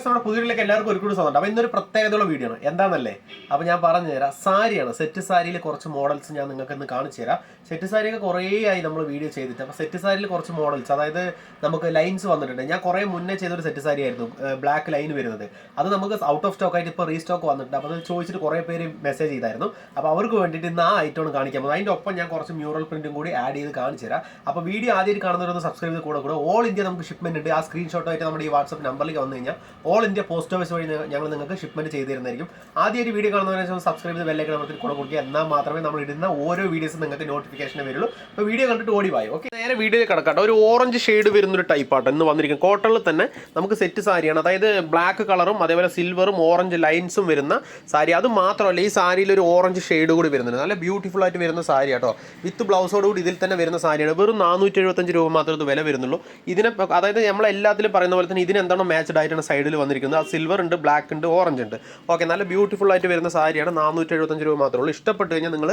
Guys നമ്മുടെ പുതിയതിലേക്ക് എല്ലാവർക്കും ഒരു സ്വന്തം അപ്പോൾ ഇന്നൊരു പ്രത്യേകതയുള്ള വീഡിയോ ആണ്. എന്താണെന്നല്ലേ അപ്പോൾ ഞാൻ പറഞ്ഞു തരാം സാരിയാണ്. സെറ്റ് സാരിയിൽ കുറച്ച് മോഡൽസ് ഞാൻ നിങ്ങൾക്ക് ഇന്ന് കാണിച്ചു തരാം. സെറ്റ് സാരിയൊക്കെ കുറേ ആയി നമ്മൾ വീഡിയോ ചെയ്തിട്ട്. അപ്പോൾ സെറ്റ് സാരിയിൽ കുറച്ച് മോഡൽസ് അതായത് നമുക്ക് ലൈൻസ് വന്നിട്ടുണ്ട്. ഞാൻ കുറേ മുന്നേ ചെയ്തൊരു സെറ്റ് സാരി ആയിരുന്നു. ബ്ലാക്ക് ലൈൻ വരുന്നത്. അത് നമുക്ക് ഔട്ട് ഓഫ് സ്റ്റോക്ക് ആയിട്ട് ഇപ്പോൾ റീസ്റ്റോക്ക് വന്നിട്ടുണ്ട്. അപ്പോൾ അത് ചോദിച്ചിട്ട് കുറേ പേര് മെസ്സേജ് ചെയ്തായിരുന്നു. അപ്പോൾ അവർക്ക് വേണ്ടിയിട്ട് ഇന്ന് ആ ഐറ്റമാണ് കാണിക്കാം പോകുന്നത്. അതിന്റെ ഒപ്പം ഞാൻ കുറച്ച് മ്യൂറൽ പ്രിന്റും കൂടി ആഡ് ചെയ്ത് കാണിച്ചു തരാം. അപ്പോൾ വീഡിയോ ആദ്യമായിട്ട് കാണുന്നവരൊന്ന് സബ്സ്ക്രൈബ് ചെയ്ത് കൂടെ കൂടെ. ഓൾ ഇന്ത്യ നമുക്ക് ഷിപ്മെന്റ് ഉണ്ട്. ആ സ്ക്രീൻഷോട്ടായിട്ട് നമ്മുടെ ഈ വാട്സപ്പ് നമ്പറിലേക്ക് വന്നു കഴിഞ്ഞാൽ ഓൾ ഇന്ത്യ പോസ്റ്റ് ഓഫീസ് വഴി ഞങ്ങൾ നിങ്ങൾക്ക് ഷിപ്മെന്റ് ചെയ്ത് തരുന്നതായിരിക്കും ആദ്യമായിട്ട് വീഡിയോ കാണുന്നവരെ സബ്സ്ക്രൈബ് ചെയ്ത് ബെല്ലൈക്കൺ അമർത്തി കൂടെ കൊടുക്കുക. എന്നാൽ മാത്രമേ നമ്മൾ ഇടുന്ന ഓരോ വീഡിയോസും നിങ്ങൾക്ക് നോട്ടിഫിക്കേഷൻ വരുള്ളൂ. അപ്പോൾ വീഡിയോ കണ്ടിട്ട് ഓടി വായി. ഓക്കെ നേരെ വീഡിയോ കിടക്കട്ടെ. ഒരു ഓറഞ്ച് ഷെയ്ഡ് വരുന്ന ഒരു ടൈപ്പ് ആട്ടോ ഇന്ന് വന്നിരിക്കും കോട്ടണിൽ തന്നെ നമുക്ക് സെറ്റ് സാരിയാണ്. അതായത് ബ്ലാക്ക് കളറും അതേപോലെ സിൽവറും ഓറഞ്ച് ലൈൻസും വരുന്ന സാരി. അത് മാത്രമല്ല ഈ സാരിയിൽ ഒരു ഓറഞ്ച് ഷെയ്ഡ് കൂടി വരുന്നുണ്ട്. നല്ല ബ്യൂട്ടിഫുൾ ആയിട്ട് വരുന്ന സാരി കേട്ടോ വിത്ത് ബ്ലൗസോട് കൂടി ഇതിൽ തന്നെ വരുന്ന സാരിയാണ്. വെറും നാനൂറ്റി എഴുപത്തഞ്ച് രൂപ മാത്രമേ ഇത് വില വരുന്നുള്ളൂ. ഇതിനെ അതായത് നമ്മൾ എല്ലാത്തിലും പറയുന്ന പോലെ തന്നെ ഇതിനെന്താണോ മാച്ച്ഡ് ആയിട്ടാണ് സൈഡിൽ വന്നിരിക്കുന്നത്. സിൽവർ ഉണ്ട് ബ്ലാക്ക് ഉണ്ട് ഓറഞ്ച് ഉണ്ട്. ഓക്കെ നല്ല ബ്യൂട്ടിഫുൾ ആയിട്ട് വരുന്ന സാരിയാണ് നാനൂറ്റി എഴുപത്തഞ്ച് രൂപ മാത്രമേ ഉള്ളൂ. ഇഷ്ടപ്പെട്ട് കഴിഞ്ഞാൽ നിങ്ങൾ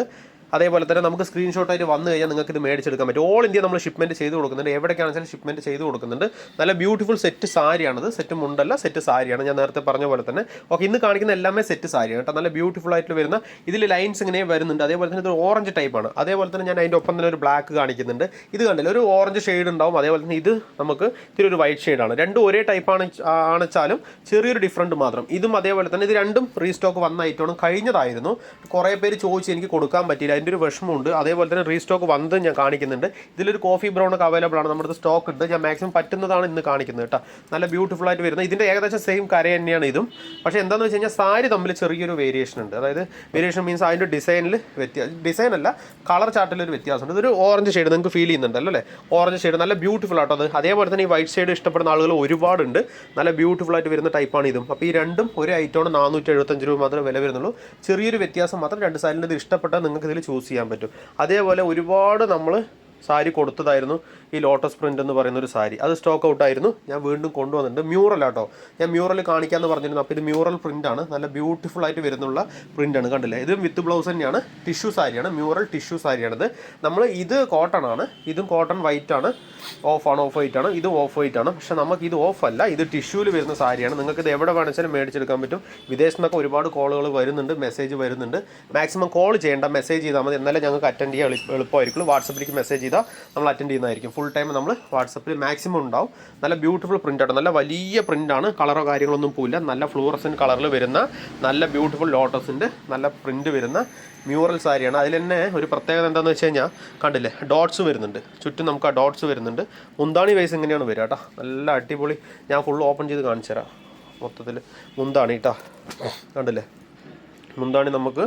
അതേപോലെ തന്നെ നമുക്ക് സ്ക്രീൻഷോട്ട് ആയിട്ട് വന്നു കഴിഞ്ഞാൽ നിങ്ങൾക്ക് ഇത് മേടിച്ചെടുക്കാൻ പറ്റും. ഓൾ ഇന്ത്യ നമ്മൾ ഷിപ്മെന്റ് ചെയ്ത് കൊടുക്കുന്നുണ്ട്. എവിടേക്കാണെങ്കിലും ഷിപ്മെന്റ് ചെയ്ത് കൊടുക്കുന്നുണ്ട്. നല്ല ബ്യൂട്ടിഫുൾ സെറ്റ് സാരിയാണത്. സെറ്റ് മുണ്ടല്ല സെറ്റ് സാരിയാണ്. ഞാൻ നേരത്തെ പറഞ്ഞ പോലെ തന്നെ. ഓക്കെ ഇന്ന് കാണിക്കുന്ന എല്ലാമേ സെറ്റ് സാരിയാണ് കേട്ടോ. നല്ല ബ്യൂട്ടിഫുൾ ആയിട്ട് വരുന്ന ഇതിൽ ലൈൻസ് ഇങ്ങനെ വരുന്നുണ്ട്. അതേപോലെ തന്നെ ഇത് ഓറഞ്ച് ടൈപ്പാണ് അതേപോലെ തന്നെ ഞാൻ അതിന്റെ ഒപ്പം തന്നെ ഒരു ബ്ലാക്ക് കാണിക്കുന്നുണ്ട്. ഇത് കണ്ടില്ല ഒരു ഓറഞ്ച് ഷെയ്ഡ് ഉണ്ടാവും. അതേപോലെ തന്നെ ഇത് നമുക്ക് ഇത്തിരി ഒരു വൈറ്റ് ഷെയ്ഡാണ് രണ്ടും ഒരേ ടൈപ്പാണ് ആണെച്ചാലും ചെറിയൊരു ഡിഫറന്റ് മാത്രം. ഇതും അതേപോലെ തന്നെ ഇത് രണ്ടും റീസ്റ്റോക്ക് വന്ന ഐറ്റമാണ് കഴിഞ്ഞതായിരുന്നു. കുറേ പേര് ചോദിച്ച് എനിക്ക് കൊടുക്കാൻ പറ്റിയില്ല. അതിന്റെ ഒരു വിഷമമുണ്ട്. അതേപോലെ തന്നെ റീസ്റ്റോക്ക് വന്നത് ഞാൻ കാണിക്കുന്നുണ്ട്. ഇതിലൊരു കോഫി ബ്രൗൺ ഒക്കെ അവൈലബിൾ ആണ്. നമ്മുടെ സ്റ്റോക്ക് ഉണ്ട്. ഞാൻ മാക്സിമം പറ്റുന്നതാണ് ഇന്ന് കാണിക്കുന്നത് കേട്ടോ. നല്ല ബ്യൂട്ടിഫുൾ ആയിട്ട് വരുന്നത്. ഇതിന്റെ ഏകദേശം സെയിം കര തന്നെയാണ് ഇതും. പക്ഷേ എന്താണെന്ന് വെച്ച് കഴിഞ്ഞാൽ സാരി തമ്മിൽ ചെറിയൊരു വേരിയേഷൻ ഉണ്ട്. അതായത് വേരിയേഷൻ മീൻസ് അതിന്റെ ഡിസൈനിൽ വ്യത്യാസം ഡിസൈൻ അല്ല കളർ ചാർട്ടിൽ ഒരു വ്യത്യാസമുണ്ട്. ഇതൊരു ഓറഞ്ച് ഷെയ്ഡ് നിങ്ങൾക്ക് ഫീൽ ചെയ്യുന്നുണ്ടല്ലോ അല്ലേ? ഓറഞ്ച് ഷെയ്ഡ് നല്ല ബ്യൂട്ടിഫുൾ ആട്ടോ അത്. അതേപോലെ തന്നെ ഈ വൈറ്റ് ഷെയ്ഡ് ഇഷ്ടപ്പെടുന്ന ആളുകൾ ഒരുപാടുണ്ട്. നല്ല ബ്യൂട്ടിഫുൾ ആയിട്ട് വരുന്ന ടൈപ്പാണ് ഇതും. അപ്പോൾ ഈ രണ്ടും ഒരു ഐറ്റമാണ് നാനൂറ്റി എഴുപത്തഞ്ച് രൂപ മാത്രമേ വില വരുന്നുള്ളൂ. ചെറിയൊരു വ്യത്യാസം മാത്രം രണ്ട് സൈഡിൽ ഇത് ഇഷ്ടപ്പെട്ടാൽ നിങ്ങൾക്ക് ഇതിൽ ചൂസ് ചെയ്യാൻ പറ്റും. അതേപോലെ ഒരുപാട് നമ്മൾ സാരി കൊടുത്തതായിരുന്നു. ഈ ലോട്ടസ് പ്രിന്റ് എന്ന് പറയുന്ന ഒരു സാരി. അത് സ്റ്റോക്ക് ഔട്ടായിരുന്നു ഞാൻ വീണ്ടും കൊണ്ടുവന്നിട്ടുണ്ട്. മ്യൂറൽ ആട്ടോ. ഞാൻ മ്യൂറൽ കാണിക്കാമെന്ന് പറഞ്ഞിരുന്നു. അപ്പോൾ ഇത് മ്യൂറൽ പ്രിന്റ് ആണ്. നല്ല ബ്യൂട്ടിഫുൾ ആയിട്ട് വരുന്നുള്ള ആണ്. കണ്ടില്ലേ? ഇതും വിത്ത് ബ്ലൗസ് തന്നെയാണ്. ടിഷ്യൂ സാരിയാണ്. മ്യൂറൽ ടിഷ്യൂ സാരിയാണിത്. നമ്മൾ ഇത് കോട്ടൺ ആണ്. ഇതും കോട്ടൺ വൈറ്റ് ആണ്. ഓഫ് ആണ് ഓഫ് വൈറ്റ് ആണ്. ഇത് ഓഫ് വൈറ്റ് ആണ്. പക്ഷെ നമുക്ക് ഇത് ഓഫ് അല്ല. ഇത് ടിഷ്യൂവിൽ വരുന്ന സാരിയാണ്. നിങ്ങൾക്ക് ഇത് എവിടെ വേണമെച്ചാലും മേടിച്ചെടുക്കാൻ പറ്റും. വിദേശത്ത് നിന്നൊക്കെ ഒരുപാട് കോളുകൾ വരുന്നുണ്ട്. മെസ്സേജ് വരുന്നുണ്ട്. മാക്സിമം കോൾ ചെയ്യേണ്ട. മെസ്സേജ് ചെയ്താൽ മതി. എന്നാലേ ഞങ്ങൾക്ക് അറ്റൻഡ് ചെയ്യാൻ എളു- എളുപ്പമായിരിക്കും വാട്സപ്പിലേക്ക് മെസ്സേജ് ചെയ്താൽ നമ്മൾ അറ്റൻഡ് ചെയ്യുന്നതായിരിക്കും. ഫുൾ ടൈം നമ്മൾ വാട്സപ്പിൽ മാക്സിമം ഉണ്ടാവും. നല്ല ബ്യൂട്ടിഫുൾ പ്രിന്റ് ആണ് നല്ല വലിയ പ്രിന്റ് ആണ്. കളറോ കാര്യങ്ങളൊന്നും പോയില്ല നല്ല ഫ്ലൂറസൻ കളറിൽ വരുന്ന നല്ല ബ്യൂട്ടിഫുൾ ലോട്ടസിന്റെ നല്ല പ്രിന്റ് വരുന്ന മ്യൂറൽ സാരിയാണ് അതിൽ തന്നെ ഒരു പ്രത്യേകത എന്താണെന്ന് വെച്ച് കഴിഞ്ഞാൽ കണ്ടില്ലേ ഡോട്ട്സ് വരുന്നുണ്ട്. ചുറ്റും നമുക്ക് ആ ഡോട്ട്സ് വരുന്നുണ്ട്. മുന്താണി വൈസ് എങ്ങനെയാണ് വരിക കേട്ടോ നല്ല അടിപൊളി. ഞാൻ ഫുൾ ഓപ്പൺ ചെയ്ത് കാണിച്ചു തരാം മൊത്തത്തിൽ മുന്താണി കേട്ടോ കണ്ടില്ലേ? മുന്താണി നമുക്ക്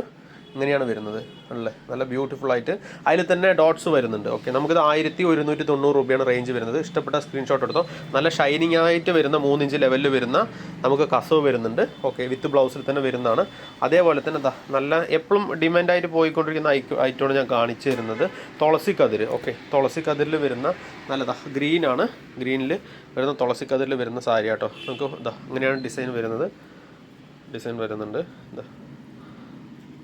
ഇങ്ങനെയാണ് വരുന്നത്. അല്ലേ നല്ല ബ്യൂട്ടിഫുൾ ആയിട്ട്. അതിൽ തന്നെ ഡോട്ട്സ് വരുന്നുണ്ട്. ഓക്കെ നമുക്കിത് ആയിരത്തി ഒരുന്നൂറ്റി തൊണ്ണൂറ് രൂപയാണ് റേഞ്ച് വരുന്നത്. ഇഷ്ടപ്പെട്ട സ്ക്രീൻഷോട്ട് എടുത്തോ. നല്ല ഷൈനിങ് ആയിട്ട് വരുന്ന മൂന്നിഞ്ച് ലെവലിൽ വരുന്ന നമുക്ക് കസവ് വരുന്നുണ്ട്. ഓക്കെ വിത്ത് ബ്ലൗസിൽ തന്നെ വരുന്നതാണ്. അതേപോലെ തന്നെ ദാ നല്ല എപ്പോഴും ഡിമാൻഡായിട്ട് പോയിക്കൊണ്ടിരിക്കുന്ന ഐ ഐറ്റമാണ് ഞാൻ കാണിച്ചു തരുന്നത്. തുളസി കതിർ ഓക്കെ തുളസി കതിരിൽ വരുന്ന നല്ലതാ ഗ്രീനാണ് ഗ്രീനിൽ വരുന്ന തുളസി കതിരിൽ വരുന്ന സാരി കേട്ടോ നമുക്ക് ഇതാ ഇങ്ങനെയാണ് ഡിസൈൻ വരുന്നത്. ഡിസൈൻ വരുന്നുണ്ട്. ഇതാ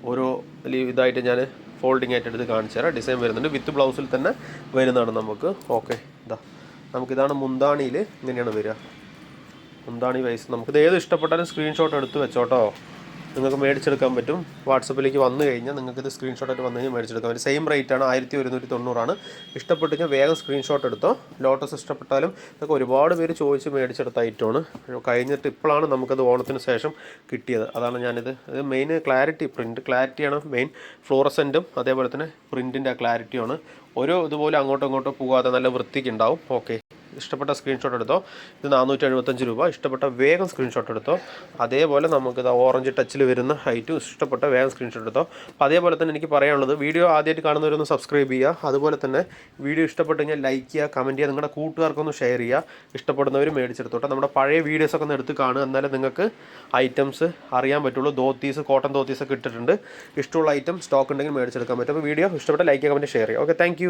ഓരോ ഇതായിട്ട് ഞാൻ ഫോൾഡിങ് ആയിട്ട് എടുത്ത് കാണിച്ചു തരാം. ഡിസൈൻ വരുന്നുണ്ട്. വിത്ത് ബ്ലൗസിൽ തന്നെ വരുന്നതാണ് നമുക്ക്. ഓക്കെ. ഇതാ നമുക്കിതാണ് മുന്താണിയിൽ ഇങ്ങനെയാണ് വരിക. മുന്താണി വൈസ്. നമുക്കിത് ഏത് ഇഷ്ടപ്പെട്ടാലും സ്ക്രീൻഷോട്ട് എടുത്ത് വെച്ചോട്ടോ. നിങ്ങൾക്ക് മേടിച്ചെടുക്കാൻ പറ്റും. വാട്സപ്പിലേക്ക് വന്നു കഴിഞ്ഞാൽ നിങ്ങൾക്ക് ഇത് സ്ക്രീൻഷോട്ട് ആയിട്ട് വന്നു കഴിഞ്ഞാൽ മേടിച്ചെടുക്കാൻ പറ്റും സെയിം റേറ്റ് ആണ് ആയിരത്തി ഒരുന്നൂറ്റി തൊണ്ണൂറാണ് ഇഷ്ടപ്പെട്ട് കഴിഞ്ഞാൽ വേഗം സ്ക്രീൻഷോട്ട് എടുത്തോ? ലോട്ടസ് ഇഷ്ടപ്പെട്ടാലും ഇതൊക്കെ ഒരുപാട് പേര് ചോദിച്ച് മേടിച്ചെടുത്ത ഐറ്റമാണ് കഴിഞ്ഞിട്ട് ഇപ്പോഴാണ് നമുക്കത് ഓണത്തിന് ശേഷം കിട്ടിയത്. അതാണ് ഞാനിത്. ഇത് മെയിൻ ക്ലാരിറ്റി പ്രിന്റ് ക്ലാരിറ്റിയാണ് മെയിൻ ഫ്ലോറസെന്റും അതേപോലെ തന്നെ പ്രിന്റിന്റെ ആ ക്ലാരിറ്റിയാണ് ഓരോ ഇതുപോലെ അങ്ങോട്ടും ഇങ്ങോട്ടും പോകാതെ നല്ല വൃത്തിക്ക് ഉണ്ടാവും. ഓക്കെ ഇഷ്ടപ്പെട്ട സ്ക്രീൻഷോട്ട് എടുത്തോ. ഇത് നാനൂറ്റി എഴുപത്തഞ്ച് രൂപ. ഇഷ്ടപ്പെട്ട വേഗം സ്ക്രീൻഷോട്ട് എടുത്തോ. അതേപോലെ നമുക്ക് ഇത് ഓറഞ്ച് ടച്ചിൽ വരുന്ന ഹൈറ്റും ഇഷ്ടപ്പെട്ട വേഗം സ്ക്രീൻഷോട്ട് എടുത്തോ. അപ്പോൾ അതേപോലെ തന്നെ എനിക്ക് പറയാനുള്ളത് വീഡിയോ ആദ്യമായിട്ട് കാണുന്നവരൊന്ന് സബ്സ്ക്രൈബ് ചെയ്യുക. അതുപോലെ തന്നെ വീഡിയോ ഇഷ്ടപ്പെട്ട് കഴിഞ്ഞാൽ ലൈക്ക് ചെയ്യുക കമന്റ് ചെയ്യുക നിങ്ങളുടെ കൂട്ടുകാർക്കൊന്ന് ഷെയർ ചെയ്യുക. ഇഷ്ടപ്പെടുന്നവർ മേടിച്ചെടുത്തോട്ടെ. നമ്മുടെ പഴയ വീഡിയോസൊക്കെ ഒന്ന് എടുത്ത് കാണുക. എന്നാലേ നിങ്ങൾക്ക് ഐറ്റംസ് അറിയാൻ പറ്റുള്ളൂ. ധോത്തീസ് കോട്ടൺ ധോത്തീസൊക്കെ ഇട്ടിട്ടുണ്ട്. ഇഷ്ടമുള്ള ഐറ്റം സ്റ്റോക്ക് ഉണ്ടെങ്കിൽ മേടിച്ചെടുക്കാൻ പറ്റും. അപ്പോൾ വീഡിയോ ഇഷ്ടപ്പെട്ട ലൈക്ക് കമന്റ് ഷെയർ ചെയ്യുക ഓക്കെ താങ്ക്